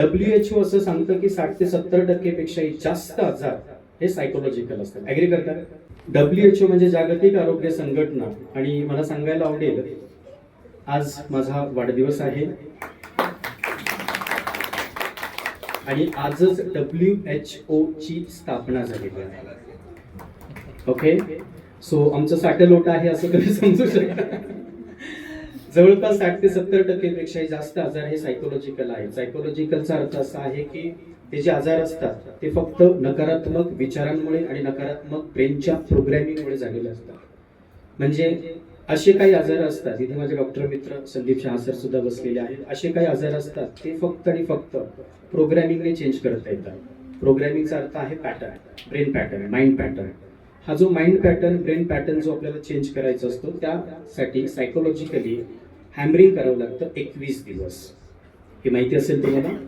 W H O असं सांगतं की साठ ते सत्तर टक्केपेक्षाही जास्त आजार हे सायकोलॉजिकल असतात. ऍग्री करतात डब्ल्यू एच ओ म्हणजे जागतिक आरोग्य संघटना. आणि मला सांगायला आवडेल आज माझा वाढदिवस आहे. आणि आजच डब्ल्यू एच ओ ची स्थापना झालेली आहे. ओके सो आमचं साठलोट आहे असं तुम्ही समजू शकता. जवळपास साठ ते सत्तर टक्केपेक्षाही जास्त आजार हे सायकोलॉजिकल आहेत. सायकोलॉजिकलचा अर्थ असा आहे की ते जे आजार असतात ते फक्त नकारात्मक विचारांमुळे आणि नकारात्मक ब्रेनच्या प्रोग्रॅमिंगमुळे झालेले असतात. म्हणजे असे काही आजार असतात इथे माझे डॉक्टर मित्र संदीप शहा सर सुद्धा बसलेले आहेत असे काही आजार असतात ते फक्त आणि फक्त प्रोग्रॅमिंगने चेंज करता येतात. प्रोग्रॅमिंगचा अर्थ आहे pattern brain pattern mind pattern हा जो माइंड पॅटर्न ब्रेन पॅटर्न जो आपल्याला चेंज करायचा असतो त्यासाठी सायकोलॉजिकली हॅमरिंग करावं लागतं एकवीस दिवस. हे माहिती असेल तुम्हाला?